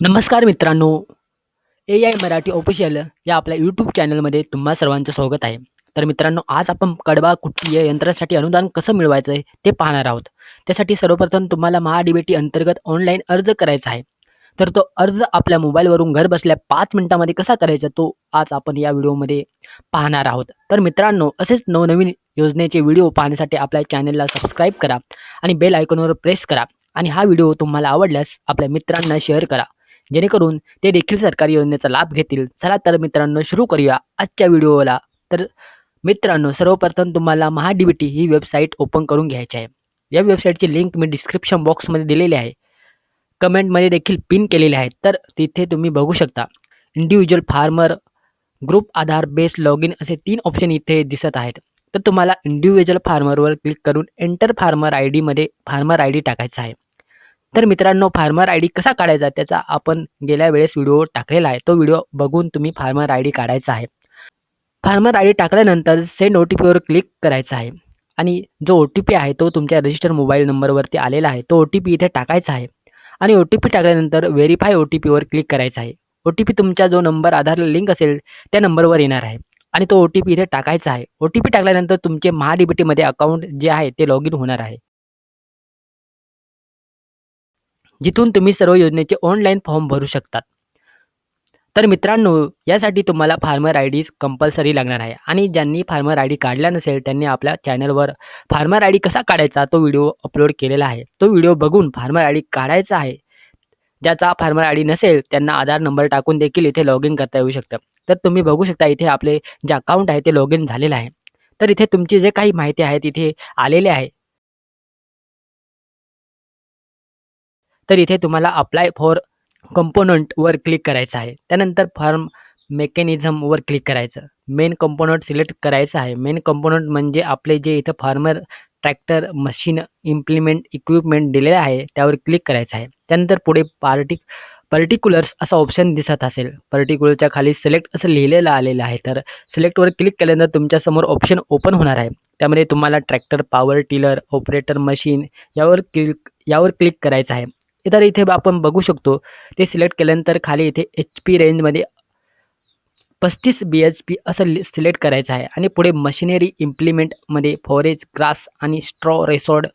नमस्कार मित्रांनो. ए I Marathi official या आपल्या यूट्यूब चॅनलमध्ये तुम्हा सर्वांचं स्वागत आहे. तर मित्रांनो आज आपण कडबा कुट्टी या यंत्रासाठी अनुदान कसं मिळवायचं आहे ते पाहणार आहोत. त्यासाठी सर्वप्रथम तुम्हाला महा डी बी टी अंतर्गत ऑनलाईन अर्ज करायचा आहे. तर तो अर्ज आपल्या मोबाईलवरून घर बसल्या पाच मिनिटामध्ये कसा करायचा तो आज आपण या व्हिडिओमध्ये पाहणार आहोत. तर मित्रांनो असेच नवनवीन योजनेचे व्हिडिओ पाहण्यासाठी आपल्या चॅनलला सबस्क्राईब करा आणि बेल आयकॉनवर प्रेस करा आणि हा व्हिडिओ तुम्हाला आवडल्यास आपल्या मित्रांना शेअर करा. जेणेकरून ते देखील सरकारी योजनेचा लाभ घेतील. चला तर मित्रांनो सुरू करूया आजच्या व्हिडिओला. तर मित्रांनो सर्वप्रथम तुम्हाला महा डी टी ही वेबसाईट ओपन करून घ्यायची आहे. या वेबसाईटची लिंक मी डिस्क्रिप्शन बॉक्समध्ये दिलेली आहे. कमेंटमध्ये देखील पिन केलेले आहे तर तिथे तुम्ही बघू शकता. Individual farmer group Aadhaar based log in असे तीन ऑप्शन इथे दिसत आहेत. तर तुम्हाला इंडिव्हिज्युअल फार्मरवर क्लिक करून एंटर फार्मर आय डीमध्ये फार्मर आय डी टाकायचा आहे. तर मित्रांनो फार्मर आय डी कसा काढायचा? त्याचा आपण गेल्या वेळेस व्हिडिओ टाकलेला आहे. तो व्हिडिओ बघून तुम्ही फार्मर आय डी काढायचा आहे. फार्मर आय डी टाकल्यानंतर सेंड ओ टी पीवर क्लिक करायचा आहे. आणि जो ओ टी पी आहे तो तुमच्या रजिस्टर मोबाईल नंबरवरती आलेला आहे. तो ओ टी पी इथे टाकायचा आहे. आणि ओ टी पी टाकल्यानंतर व्हेरीफाय ओ टी पीवर क्लिक करायचा आहे. ओ टी पी तुमचा जो नंबर आधारला लिंक असेल त्या नंबरवर येणार आहे. आणि तो ओ टी पी इथे टाकायचा आहे. ओ टी पी टाकल्यानंतर तुमचे महा डी बी टीमध्ये अकाउंट जे आहे ते लॉग इन होणार आहे. जिथून तुम्ही सर्व योजनेचे ऑनलाईन फॉर्म भरू शकतात. तर मित्रांनो यासाठी तुम्हाला फार्मर आय डी कंपल्सरी लागणार आहे. आणि ज्यांनी फार्मर आय डी काढला नसेल त्यांनी आपल्या चॅनलवर फार्मर आय डी कसा काढायचा तो व्हिडिओ अपलोड केलेला आहे. तो व्हिडिओ बघून फार्मर आय डी काढायचा आहे. ज्याचा फार्मर आय डी नसेल त्यांना आधार नंबर टाकून देखील इथे लॉग इन करता येऊ शकतं. तर तुम्ही बघू शकता इथे आपले जे अकाउंट आहे ते लॉग इन झालेलं आहे. तर इथे तुमची जे काही माहिती आहे तिथे आलेले आहे. तर इथे तुम्हाला अप्लाय फॉर कंपोनंटवर क्लिक करायचं आहे. त्यानंतर फॉर्म मेकॅनिझमवर क्लिक करायचं. मेन कंपोनंट सिलेक्ट करायचं आहे. मेन कंपोनंट म्हणजे आपले जे इथं farmer tractor machine implement equipment दिलेलं आहे त्यावर क्लिक करायचं आहे. त्यानंतर पुढे पार्टी पर्टिक्युलर्स असा ऑप्शन दिसत असेल. पर्टिक्युलरच्या खाली सिलेक्ट असं लिहिलेलं आलेलं आहे. तर सिलेक्टवर क्लिक केल्यानंतर तुमच्यासमोर ऑप्शन ओपन होणार आहे. त्यामध्ये तुम्हाला tractor power tiller operator machine यावर क्लिक यावर क्लिक करायचं आहे. तर इथे आपण बघू शकतो ते सिलेक्ट केल्यानंतर खाली इथे एच पी रेंजमध्ये पस्तीस बी एच पी असं सिलेक्ट करायचं आहे. आणि पुढे मशिनरी इम्प्लिमेंटमध्ये फॉरेज ग्रास आणि स्ट्रॉ रेसॉर्ड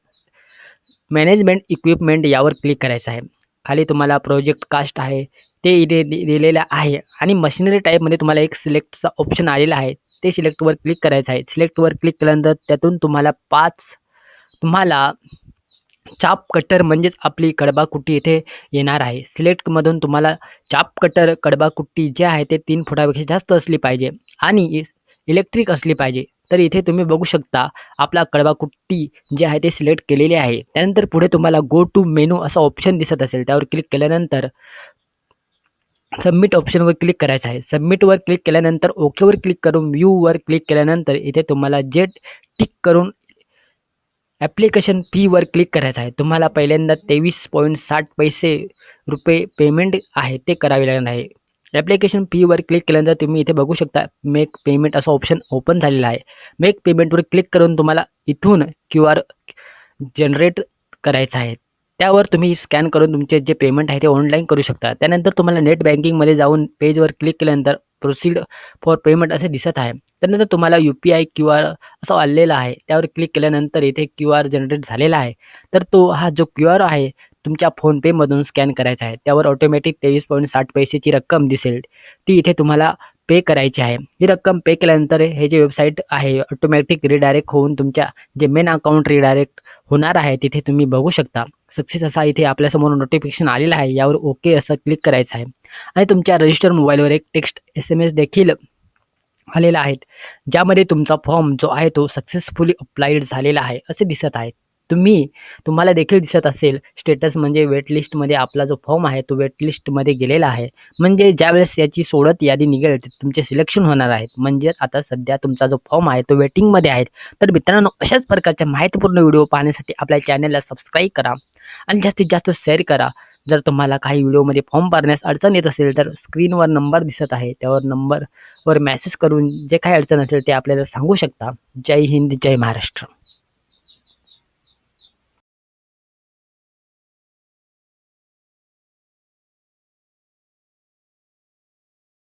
मॅनेजमेंट इक्विपमेंट यावर क्लिक करायचं आहे. खाली तुम्हाला प्रोजेक्ट कास्ट आहे ते इथे दिलेलं आहे. आणि मशिनरी टाईपमध्ये तुम्हाला एक सिलेक्टचा ऑप्शन आलेला आहे ते सिलेक्टवर क्लिक करायचं आहे. सिलेक्टवर क्लिक केल्यानंतर त्यातून तुम्हाला पाच तुम्हाला चाप कटर म्हणजेच आपली कडबाकुट्टी इथे येणार आहे. सिलेक्टमधून तुम्हाला चाप कटर कडबाकुट्टी जे आहे ते तीन फुटापेक्षा जास्त असली पाहिजे आणि इलेक्ट्रिक असली पाहिजे. तर इथे तुम्ही बघू शकता आपला कडबाकुट्टी जे आहे ते सिलेक्ट केलेले आहे. त्यानंतर पुढे तुम्हाला गो टू मेनू असा ऑप्शन दिसत असेल त्यावर क्लिक केल्यानंतर सबमिट ऑप्शनवर क्लिक करायचं आहे. सबमिटवर क्लिक केल्यानंतर ओकेवर क्लिक करून व्ह्यूवर क्लिक केल्यानंतर इथे तुम्हाला जे टिक करून ॲप्लिकेशन फीवर क्लिक करायचं आहे. तुम्हाला पहिल्यांदा तेवीस पॉईंट साठ पैसे रुपये पेमेंट आहे ते करावे लागणार आहे. ॲप्लिकेशन फीवर क्लिक केल्यानंतर तुम्ही इथे बघू शकता मेक पेमेंट असं ऑप्शन ओपन झालेला आहे. मेक पेमेंटवर क्लिक करून तुम्हाला इथून क्यू आर जनरेट करायचं आहे. त्यावर तुम्ही स्कॅन करून तुमचे जे पेमेंट आहे ते ऑनलाईन करू शकता. त्यानंतर तुम्हाला नेट बँकिंगमध्ये जाऊन पेजवर क्लिक केल्यानंतर प्रोसीड फॉर पेमेंट असे दिसत आहे. त्यानंतर तुम्हाला U P I Q R असं आलेला आहे. त्यावर क्लिक केल्यानंतर इथे क्यू आर जनरेट झालेला आहे. तर तो हा जो क्यू आर आहे तुमच्या फोनपेमधून स्कॅन करायचा आहे. त्यावर ऑटोमॅटिक तेवीस पॉईंट साठ पैसेची रक्कम दिसेल. ती इथे तुम्हाला पे करायची आहे. ही रक्कम पे केल्यानंतर हे जे वेबसाईट आहे ऑटोमॅटिक रिडायरेक्ट होऊन तुमच्या जे मेन अकाउंट रिडायरेक्ट होणार आहे तिथे तुम्ही बघू शकता. सक्सेस असा इथे आपल्यासमोर नोटिफिकेशन आलेलं आहे यावर ओके असं क्लिक करायचं आहे. आणि तुमच्या रजिस्टर मोबाईलवर एक टेक्स्ट एस एम एस देखील आलेला आहेत ज्यामध्ये तुमचा फॉर्म जो आहे तो सक्सेसफुली अप्लाईड झालेला आहे असे दिसत आहे. तुम्ही तुम्हाला देखील दिसत असेल स्टेटस म्हणजे वेटलिस्टमध्ये आपला जो फॉर्म आहे तो वेटलिस्टमध्ये गेलेला आहे. म्हणजे ज्यावेळेस याची सोडत यादी निघेल तुमचे सिलेक्शन होणार आहेत. म्हणजे आता सध्या तुमचा जो फॉर्म आहे तो वेटिंगमध्ये आहे. तर मित्रांनो अशाच प्रकारच्या माहितीपूर्ण व्हिडिओ पाहण्यासाठी आपल्या चॅनलला सबस्क्राईब करा. आणि जास्तीत जास्त शेअर करा. जर तुम्हाला काही व्हिडिओमध्ये फॉर्म भरण्यास अडचण येत असेल तर स्क्रीनवर नंबर दिसत आहे. त्यावर नंबरवर मेसेज करून जे काही अडचण असेल ते आपल्याला सांगू शकता. जय हिंद जय महाराष्ट्र.